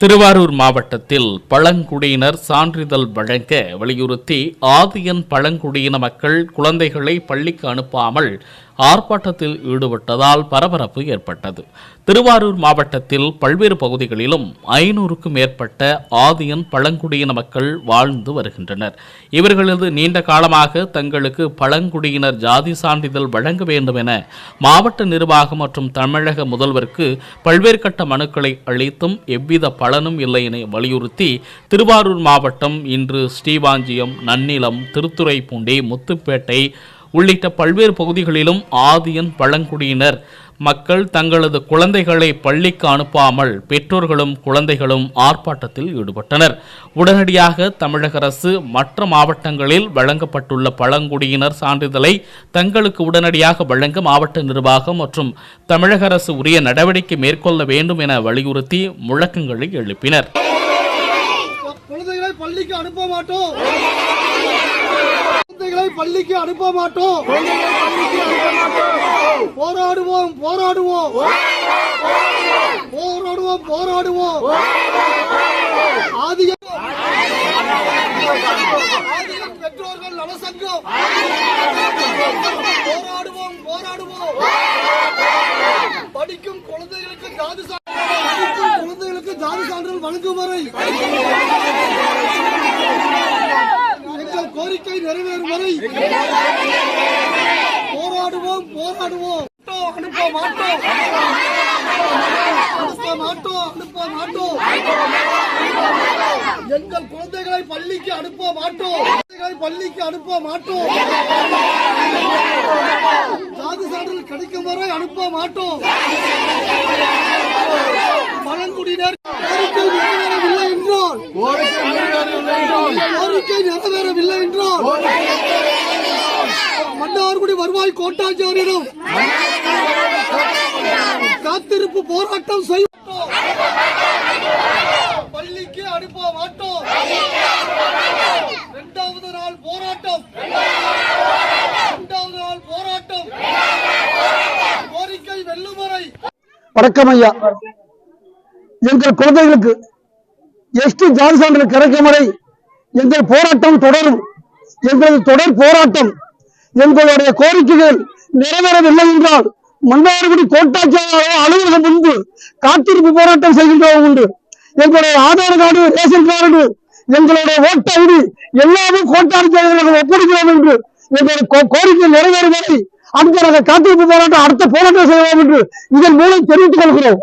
திருவாரூர் மாவட்டத்தில் பழங்குடியினர் சான்றிதழ் வழங்க வலியுறுத்தி ஆதியன் பழங்குடியின மக்கள் குழந்தைகளை பள்ளிக்கு அனுப்பாமல் ஆர்ப்பாட்டத்தில் ஈடுபட்டதால் பரபரப்பு ஏற்பட்டது. திருவாரூர் மாவட்டத்தில் பல்வேறு பகுதிகளிலும் ஐநூறுக்கும் மேற்பட்ட ஆதியன் பழங்குடியின மக்கள் வாழ்ந்து வருகின்றனர். இவர்களது நீண்ட காலமாக தங்களுக்கு பழங்குடியினர் ஜாதி சான்றிதழ் வழங்க வேண்டும் என மாவட்ட நிர்வாகம் மற்றும் தமிழக முதல்வருக்கு பல்வேறு கட்ட மனுக்களை அளித்தும் எவ்வித பலனும் இல்லை என வலியுறுத்தி திருவாரூர் மாவட்டம் இன்று ஸ்ரீவாஞ்சியம் நன்னிலம் திருத்துறைப்பூண்டி முத்துப்பேட்டை உள்ளிட்ட பல்வேறு பகுதிகளிலும் ஆதியன் பழங்குடியினர் மக்கள் தங்களது குழந்தைகளை பள்ளிக்கு அனுப்பாமல் பெற்றோர்களும் குழந்தைகளும் ஆர்ப்பாட்டத்தில் ஈடுபட்டனர். உடனடியாக தமிழக அரசு மற்ற மாவட்டங்களில் வழங்கப்பட்டுள்ள பழங்குடியினர் சான்றிதழை தங்களுக்கு உடனடியாக வழங்க மாவட்ட நிர்வாகம் மற்றும் தமிழக அரசு உரிய நடவடிக்கை மேற்கொள்ள வேண்டும் என வலியுறுத்தி முழக்கங்களை எழுப்பினர். குழந்தைகளை பள்ளிக்கு அனுப்ப மாட்டோம். குழந்தைகளை பள்ளிக்கு அனுப்ப மாட்டோம். போராடுவோம் போராடுவோம். போராடுவோம் போராடுவோம். ஆதியம் பெற்றோர்கள் நலசங்கம் போராடுவோம் போராடுவோம். படிக்கும் குழந்தைகளுக்கு ஜாதி சான்றிதழ் குழந்தைகளுக்கு ஜாதி சான்றிதழ் வழங்கும் வரை. கோரிக்கை நிறைவேறும் வரை போராடுவோம் போராடுவோம். அனுப்ப மாட்டோம். அனுப்ப மாட்டோம் அனுப்ப மாட்டோம். எங்கள் குழந்தைகளை பள்ளிக்கு அனுப்ப மாட்டோம். குழந்தைகளை பள்ளிக்கு அனுப்ப மாட்டோம். ஜாதி சான்றிதழ் கிடைக்கும் வரை அனுப்ப மாட்டோம் பழங்குடியினர் கோரிக்கை நிறைவேறவில்லை என்றால் கோரிக்கை நிறைவேறவில்லை என்றால் மன்னார்குடி வருவாய் கோட்டாச்சாரியிடம் காத்திருப்பு போராட்டம் செய்வோம் பள்ளிக்கு அனுப்ப மாட்டோம். இரண்டாவது நாள் போராட்டம். இரண்டாவது நாள் போராட்டம். கோரிக்கை வெல்லும் வரை. வணக்கம் ஐயா. எங்கள் குழந்தைகளுக்கு எஸ்டி ஜாதி சான்றிதழ் கிடைக்கும் வரை எங்கள் போராட்டம் தொடரும். எங்களது தொடர் போராட்டம். எங்களுடைய கோரிக்கைகள் நிறைவேறவில்லை என்றால் மன்னார்குடி கோட்டாட்சியாளர் அலுவலகம் முன்பு காத்திருப்பு போராட்டம் செய்கின்றோம் உண்டு. எங்களுடைய ஆதார் கார்டு ரேஷன் கார்டு எங்களுடைய ஓட்டு ஐடி எல்லாமே கோட்டாட்சியாளர்களுக்கு ஒப்படைக்கிறோம் என்று எங்களுடைய கோ- கோரிக்கை நிறைவேறும் வரை அங்கு நாங்கள் காத்திருப்பு போராட்டம் அடுத்த போராட்டம் செய்வோம் என்று இதன் மூலம் தெரிவித்துக் கொள்கிறோம்.